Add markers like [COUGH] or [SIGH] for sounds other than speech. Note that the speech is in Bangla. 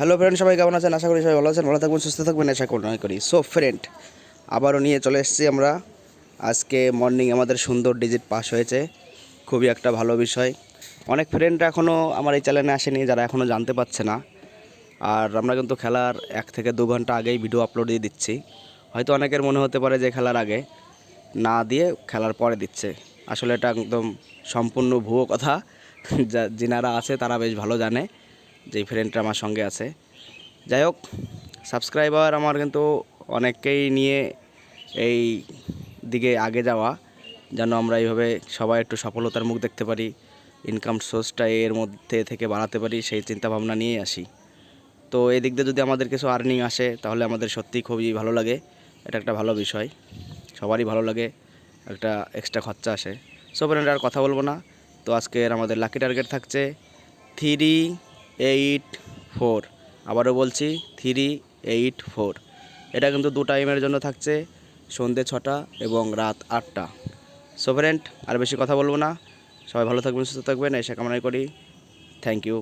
হ্যালো ফ্রেন্ড সবাই কেমন আছেন? আশা করি সবাই ভালো আছেন, ভালো থাকবেন, সুস্থ থাকবেন, আশা করি করি। সো ফ্রেন্ড আবারও নিয়ে চলে এসেছি আমরা। আজকে মর্নিং আমাদের সুন্দর ডিজিট পাস হয়েছে। খুবই একটা ভালো বিষয়। অনেক ফ্রেন্ডরা এখনও আমার এই চ্যানেলে আসেনি, যারা এখনও জানতে পারছে না। আর আমরা কিন্তু খেলার এক থেকে দু ঘণ্টা আগেই ভিডিও আপলোড দিয়ে দিচ্ছি। হয়তো অনেকের মনে হতে পারে যে খেলার আগে না দিয়ে খেলার পরে দিচ্ছে। আসলে এটা একদম সম্পূর্ণ ভুয়ো কথা। [LAUGHS] যা যিনারা আছে, তারা বেশ ভালো জানে। যে ফ্রেন্ডটা আমার সঙ্গে আছে। যাই হোক সাবস্ক্রাইবার আমার কিন্তু অনেককেই নিয়ে এই দিকে আগে যাওয়া, যেন আমরা এইভাবে সবাই একটু সফলতার মুখ দেখতে পারি ইনকাম সোর্সটা এর মধ্যে থেকে বাড়াতে পারি, সেই চিন্তা ভাবনা নিয়েই আসি। তো এই দিক দিয়ে যদি আমাদের কিছু আর্নিং আসে, তাহলে আমাদের সত্যিই খুবই ভালো লাগে। এটা একটা ভালো বিষয়। সবারই ভালো লাগে, একটা এক্সট্রা খরচা আসে। সো আর কথা বলব না। তো আজকের আমাদের লাকি টার্গেট থাকছে থ্রি এইট ফোর। আবারও বলছি, থ্রি এইট ফোর। এটা কিন্তু দু টাইমের জন্য থাকছে, সন্ধ্যে ছটা এবং রাত আটটা। সো ফ্রেন্ড আর বেশি কথা বলব না। সবাই ভালো থাকবেন, সুস্থ থাকবেন এসে কামনাই করি। Thank you